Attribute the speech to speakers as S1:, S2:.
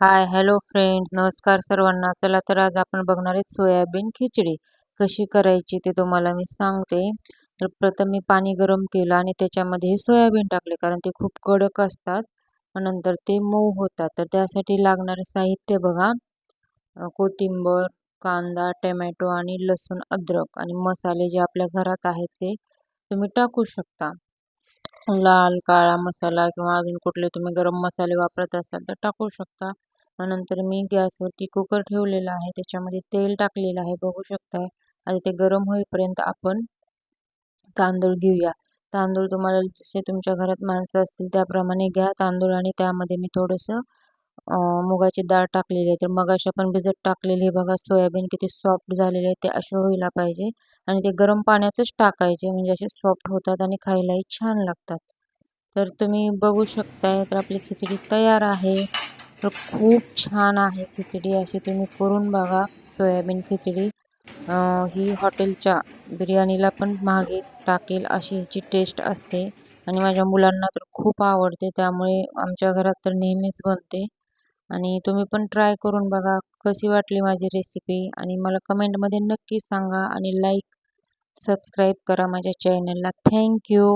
S1: Hi hello friends नमस्कार सर्वांना. चला तर आज आपण बघणार आहे सोयाबीन खिचडी. कशी करायची ते तुम्हाला मी सांगते. तर प्रथम मी पाणी गरम केलं आणि त्याच्यामध्ये हे सोयाबीन टाकले कारण ते खूप कडक असतात नंतर ते मऊ होतात. तर त्यासाठी लागणारे साहित्य बघा. कोथिंबर कांदा टमॅटो आणि लसूण अद्रक आणि मसाले जे आपल्या घरात आहेत ते तुम्ही टाकू शकता. लाल काळा मसाला किंवा अजून कुठले तुम्ही गरम मसाले वापरत असाल तर टाकू शकता. नंतर मी गॅसवरती कुकर ठेवलेला आहे. त्याच्यामध्ये तेल टाकलेलं आहे. बघू शकताय आणि ते गरम होईपर्यंत आपण तांदूळ घेऊया. तांदूळ तुम्हाला जसे तुमच्या घरात माणसं असतील त्याप्रमाणे घ्या. तांदूळ आणि त्यामध्ये मी थोडंसं मुगाची डाळ टाकलेली आहे. तर मगाशी आपण पण भिजत टाकलेली आहे बघा. सोयाबीन किती सॉफ्ट झालेले आहे. ते असे व्हायला पाहिजे आणि ते गरम पाण्यातच टाकायचे. म्हणजे असे सॉफ्ट होतात आणि खायलाही छान लागतात. तर तुम्ही बघू शकताय. तर आपली खिचडी तयार आहे. तर खूप छान आहे खिचडी. अशी तुम्ही करून बघा सोयाबीन खिचडी. ही हॉटेलच्या बिर्याणीला पण मागे टाकेल अशी ह्याची टेस्ट असते. आणि माझ्या मुलांना तर खूप आवडते. त्यामुळे आमच्या घरात तर नेहमीच बनते. आणि तुम्ही पण ट्राय करून बघा कशी वाटली माझी रेसिपी आणि मला कमेंटमध्ये नक्की सांगा आणि लाईक सबस्क्राईब करा माझ्या चॅनलला थँक्यू